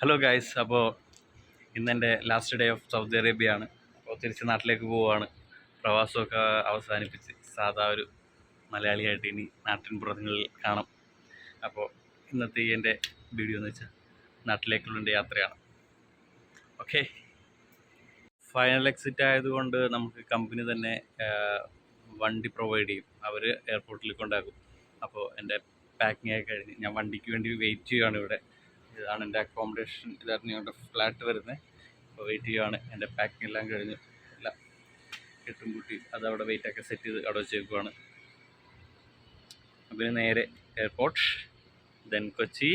Hello guys അപ്പോൾ ഇന്ന് എന്റെ last day of Saudi Arabia ആണ്. അപ്പോൾ തിരിച്ച് നാട്ടിലേക്ക് പോവുകയാണ്. പ്രവാസമൊക്കെ അവസാനിപ്പിച്ച് സാധാ ഒരു മലയാളിയായിട്ട് ഇനി നാട്ടിൻ പുറങ്ങളിൽ കാണാം. അപ്പോൾ ഇന്നത്തെ ഈ എന്റെ വീഡിയോ എന്ന് വെച്ചാൽ നാട്ടിലേക്കുള്ള എന്റെ യാത്രയാണ്. ഓക്കെ ഫൈനൽ എക്സിറ്റ് ആയതുകൊണ്ട് നമുക്ക് കമ്പനി തന്നെ വണ്ടി പ്രൊവൈഡ് ചെയ്യും. അവർ എയർപോർട്ടിൽ കൊണ്ടാക്കും അപ്പോൾ എന്റെ പാക്കിംഗ് ആയി കഴിഞ്ഞ് ഞാൻ വണ്ടിക്ക് വേണ്ടി വെയിറ്റ് ചെയ്യുകയാണ് ഇവിടെ. ഇതാണ് എന്റെ അക്കോമഡേഷൻ ഇതായിരുന്നു ഞങ്ങളുടെ ഫ്ലാറ്റ് വരുന്നത് അപ്പോൾ വെയിറ്റ് ചെയ്യുവാണ്. എന്റെ പാക്കിംഗ് എല്ലാം കഴിഞ്ഞു എല്ലാം കെട്ടും കൂട്ടി വെയിറ്റ് ഒക്കെ സെറ്റ് ചെയ്ത് അവിടെ വെച്ചേക്കുവാണ്. പിന്നെ നേരെ എയർപോർട്ട് ദെൻ കൊച്ചി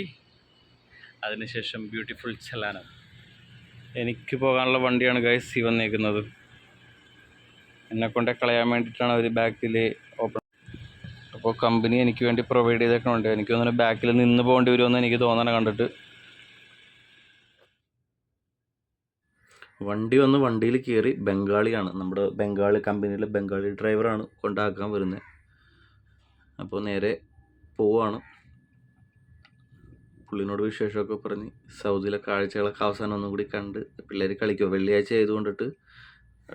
അതിനുശേഷം ബ്യൂട്ടിഫുൾ ചെല്ലാനം. എനിക്ക് പോകാനുള്ള വണ്ടിയാണ് ഗൈസ് ഈ വന്നേക്കുന്നത്. എന്നെ കൊണ്ട് കളയാൻ വേണ്ടിയിട്ടാണ് അവർ ബാക്കിൽ ഓപ്പൺ അപ്പോൾ കമ്പനി എനിക്ക് വേണ്ടി പ്രൊവൈഡ് ചെയ്തേക്കണുണ്ട്. എനിക്ക് തോന്നുന്നു ബാക്കിൽ നിന്ന് പോകേണ്ടി വരുമെന്ന് എനിക്ക് തോന്നണം കണ്ടിട്ട്. വണ്ടി വന്ന് വണ്ടിയിൽ കയറി ബംഗാളിയാണ്. നമ്മുടെ ബംഗാളി കമ്പനിയിലെ ബംഗാളി ഡ്രൈവറാണ് കൊണ്ടാക്കാൻ വരുന്നത് അപ്പോൾ നേരെ പോവാണ്. പുള്ളിനോട് വിശേഷമൊക്കെ പറഞ്ഞ് സൗദിയിലെ കാഴ്ചകളൊക്കെ അവസാനം ഒന്നും കൂടി കണ്ട് പിള്ളേർ കളിക്കുക വെള്ളിയാഴ്ച ആയതുകൊണ്ടിട്ട്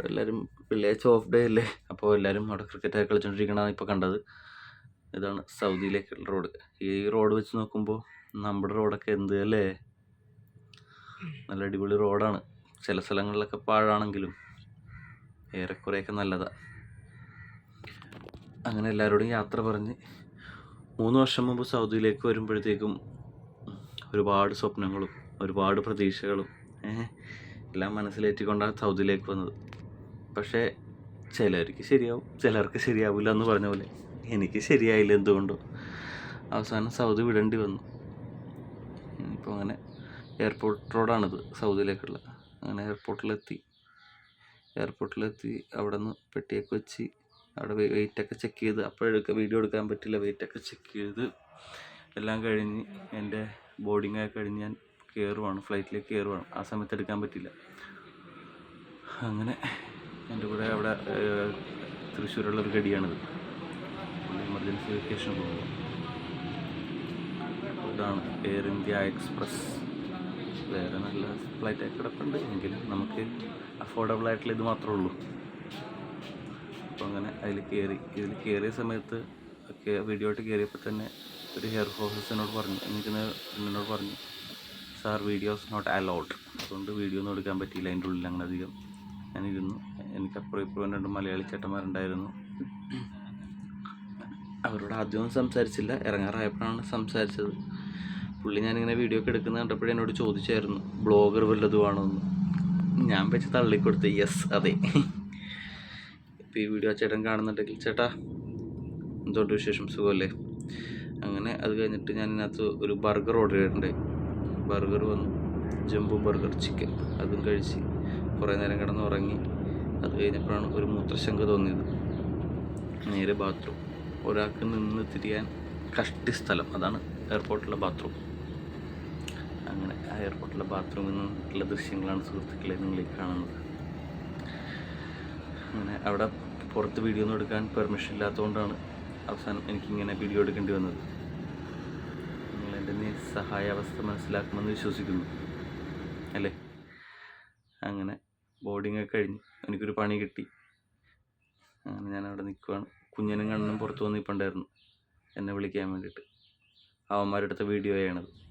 എല്ലാവരും വെള്ളിയാഴ്ച ഓഫ് ഡേ അല്ലേ? അപ്പോൾ എല്ലാവരും അവിടെ ക്രിക്കറ്റൊക്കെ കളിച്ചുകൊണ്ടിരിക്കണതാണ് ഇപ്പോൾ കണ്ടത്. ഇതാണ് സൗദിയിലേക്കുള്ള റോഡ് ഈ റോഡ് വെച്ച് നോക്കുമ്പോൾ നമ്മുടെ റോഡൊക്കെ എന്ത് അല്ലേ? നല്ല അടിപൊളി റോഡാണ് ചില സ്ഥലങ്ങളിലൊക്കെ പാഴാണെങ്കിലും ഏറെക്കുറെയൊക്കെ നല്ലതാണ് അങ്ങനെ എല്ലാവരോടും യാത്ര പറഞ്ഞ് മൂന്ന് വർഷം മുമ്പ് സൗദിയിലേക്ക് വരുമ്പോഴത്തേക്കും ഒരുപാട് സ്വപ്നങ്ങളും ഒരുപാട് പ്രതീക്ഷകളും എല്ലാം മനസ്സിലേറ്റിക്കൊണ്ടാണ് സൗദിയിലേക്ക് വന്നത്. പക്ഷേ ചിലർക്ക് ശരിയാവും ചിലർക്ക് ശരിയാവില്ല എന്ന് പറഞ്ഞ പോലെ എനിക്ക് ശരിയായില്ല എന്തുകൊണ്ടോ. അവസാനം സൗദി വിടേണ്ടി വന്നു. ഇപ്പോൾ അങ്ങനെ എയർപോർട്ട് റോഡാണിത് സൗദിയിലേക്കുള്ള അങ്ങനെ എയർപോർട്ടിലെത്തി എയർപോർട്ടിലെത്തി അവിടെ നിന്ന് പെട്ടിയൊക്കെ വെച്ച് അവിടെ വെയിറ്റൊക്കെ ചെക്ക് ചെയ്ത് അപ്പോഴൊക്കെ വീഡിയോ എടുക്കാൻ പറ്റില്ല. വെയിറ്റൊക്കെ ചെക്ക് ചെയ്ത് എല്ലാം കഴിഞ്ഞ് എന്റെ ബോർഡിംഗ് ഒക്കെ കഴിഞ്ഞ് ഞാൻ കയറുവാണ് ഫ്ലൈറ്റിലേക്ക് കയറുവാണ് ആ സമയത്ത് എടുക്കാൻ പറ്റില്ല. അങ്ങനെ എന്റെ കൂടെ അവിടെ തൃശ്ശൂരുള്ള ഒരു ഗടിയാണിത്. എമർജൻസി വെക്കേഷൻ പോകുമ്പോൾ ഇതാണ് എയർ ഇന്ത്യ എക്സ്പ്രസ് വേറെ നല്ല ഫ്ലൈറ്റൊക്കെ കിടപ്പുണ്ട്. എങ്കിലും നമുക്ക് അഫോർഡബിൾ ആയിട്ടുള്ള ഇത് മാത്രമേ ഉള്ളൂ. അപ്പോൾ അങ്ങനെ അതിൽ കയറി ഇതിൽ കയറിയ സമയത്ത് വീഡിയോ ആയിട്ട് കയറിയപ്പോൾ തന്നെ ഒരു ഹെയർ ഹോസ്റ്റസ് എന്നോട് പറഞ്ഞു എനിക്ക് എന്നോട് പറഞ്ഞു സാർ വീഡിയോസ് നോട്ട് അലൗഡ് അതുകൊണ്ട് വീഡിയോ ഒന്നും എടുക്കാൻ പറ്റിയില്ല. അതിന്റെ ഉള്ളിൽ അങ്ങനെ അധികം ഞാനിരുന്നു എനിക്ക് അപ്പുറം ഇപ്പുറം രണ്ട് മലയാളി ചേട്ടന്മാരുണ്ടായിരുന്നു. അവരോട് ആദ്യമൊന്നും സംസാരിച്ചില്ല. ഇറങ്ങാറായപ്പോഴാണ് സംസാരിച്ചത്. പുള്ളി ഞാനിങ്ങനെ വീഡിയോ ഒക്കെ എടുക്കുന്നത് കണ്ടപ്പോഴേ എന്നോട് ചോദിച്ചായിരുന്നു ബ്ലോഗർ വല്ലതുമാണോ എന്ന്? ഞാൻ വെച്ച് തള്ളിക്കൊടുത്ത് യെസ് അതെ. ഇപ്പോൾ ഈ വീഡിയോ ചേട്ടൻ കാണുന്നുണ്ടെങ്കിൽ ചേട്ടാ എന്തുകൊണ്ട് വിശേഷം? സുഖമല്ലേ? അങ്ങനെ അത് കഴിഞ്ഞിട്ട് ഞാൻ ഇതിനകത്ത് ഒരു ബർഗർ ഓർഡർ ചെയ്തിട്ടുണ്ട്. ബർഗർ വന്നു. ജംബോ ബർഗർ ചിക്കൻ അതും കഴിച്ച് കുറേ നേരം കിടന്ന് ഉറങ്ങി അത് കഴിഞ്ഞപ്പോഴാണ് ഒരു മൂത്രശങ്ക തോന്നിയത്. നേരെ ബാത്റൂം ഒരാൾക്ക് നിന്ന് തിരിയാൻ കഷ്ടി സ്ഥലം. അതാണ് എയർപോർട്ടിലെ ബാത്റൂം അങ്ങനെ ആ എയർപോർട്ടിലെ ബാത്റൂമിൽ നിന്നുള്ള ദൃശ്യങ്ങളാണ് സുഹൃത്തുക്കളെ നിങ്ങൾ കാണുന്നത്. അങ്ങനെ അവിടെ പുറത്ത് വീഡിയോ ഒന്നും എടുക്കാൻ പെർമിഷൻ ഇല്ലാത്തതുകൊണ്ടാണ് അവസാനം എനിക്കിങ്ങനെ വീഡിയോ എടുക്കേണ്ടി വന്നത്. നിങ്ങൾ എന്റെ സഹായാവസ്ഥ മനസ്സിലാക്കുമെന്ന് വിശ്വസിക്കുന്നു. അല്ലേ? അങ്ങനെ ബോർഡിംഗ് ഒക്കെ കഴിഞ്ഞ് എനിക്കൊരു പണി കിട്ടി. അങ്ങനെ ഞാൻ അവിടെ നിൽക്കുവാണ്. കുഞ്ഞനും കണ്ണനും പുറത്ത് വന്ന് നിൽപ്പുണ്ടായിരുന്നു എന്നെ വിളിക്കാൻ വേണ്ടിയിട്ട്. അവന്മാരെടുത്ത വീഡിയോ ആണത്.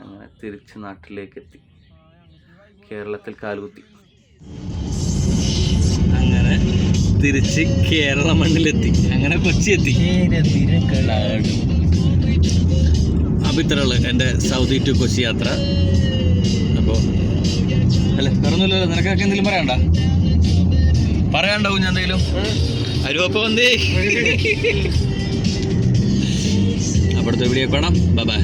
അങ്ങനെ തിരിച്ച് നാട്ടിലേക്ക് എത്തി കേരളത്തിൽ കാലുകുത്തി. അങ്ങനെ തിരിച്ച് കേരള മണ്ണിലെത്തി. അങ്ങനെ കൊച്ചി എത്തി അപ്പൊ ഇത്ര ഉള്ളു എന്റെ സൗദി ടു കൊച്ചി യാത്ര. അപ്പോൾ അല്ല വേറൊന്നുമില്ലല്ലോ. നിനക്കൊക്കെ എന്തെങ്കിലും പറയണ്ട പറയാണ്ടാവും ഞാൻ എന്തെങ്കിലും? അരുവപ്പ വന്നേ. അവിടുത്തെ വീഡിയോ കാണാം. ബൈ